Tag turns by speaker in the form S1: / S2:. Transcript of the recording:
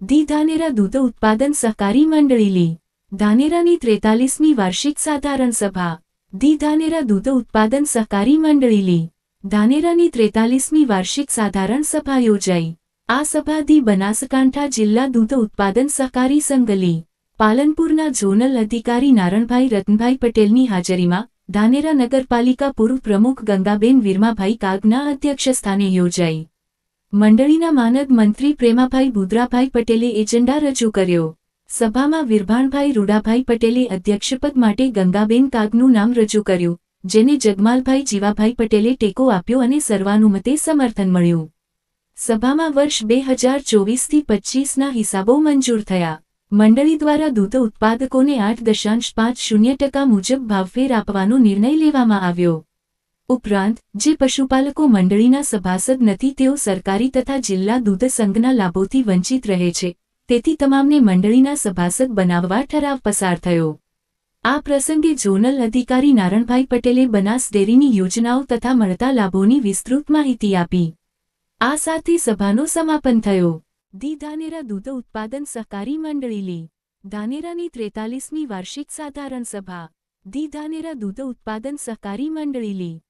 S1: The Dhanera દૂધ ઉત્પાદન સહકારી મંડળી લી ધાનેરાની ત્રેતાલીસમી વાર્ષિક સાધારણ સભા. ધી ધાનેરા દૂધ ઉત્પાદન સહકારી મંડળી લી ધાનેરાની ત્રેતાલીસમી વાર્ષિક સાધારણ સભા યોજાઈ. આ સભા ધી બનાસકાંઠા જિલ્લા દૂધ ઉત્પાદન સહકારી સંઘલી. પાલનપુરના ઝોનલ અધિકારી નારણભાઈ રતનભાઈ પટેલની હાજરીમાં ધાનેરા નગરપાલિકા પૂર્વ પ્રમુખ ગંગાબેન વીરમાભાઈ કાગના અધ્યક્ષસ્થાને યોજાઈ. મંડળીના માનદ મંત્રી પ્રેમાભાઈ બુદ્રાભાઈ પટેલે એજન્ડા રજૂ કર્યો. સભામાં વિરભાણભાઈ રૂડાભાઈ પટેલે અધ્યક્ષપદ માટે ગંગાબેન કાગનું નામ રજૂ કર્યું, જેને જગમાલભાઈ જીવાભાઈ પટેલે ટેકો આપ્યો અને સર્વાનુમતે સમર્થન મળ્યું. સભામાં વર્ષ બે હજાર ચોવીસથી પચ્ચીસના હિસાબો મંજૂર થયા. મંડળી દ્વારા દૂધ ઉત્પાદકોને આઠ દશાંશ પાંચ શૂન્ય ટકા મુજબ ભાવફેર આપવાનો નિર્ણય લેવામાં આવ્યો. ઉપરાંત, જે પશુપાલકો મંડળીના સભાસદ નથી, તેઓ સરકારી તથા જિલ્લા દૂધ સંઘના લાભોથી વંચિત રહે છે. તેથી તમામને મંડળીના સભાસદ બનાવવા ઠરાવ પસાર થયો. આ પ્રસંગે ઝોનલ અધિકારી નારણભાઈ પટેલે બનાસ ડેરીની યોજનાઓ તથા મળતા લાભોની વિસ્તૃત માહિતી આપી. આ સાથે સભાનો સમાપન થયો. ધી ધાનેરા દૂધ ઉત્પાદન સહકારી મંડળી લી. ધાનેરાની ત્રેતાલીસમી વાર્ષિક સાધારણ સભા. ધી ધાનેરા દૂધ ઉત્પાદન સહકારી મંડળી લી.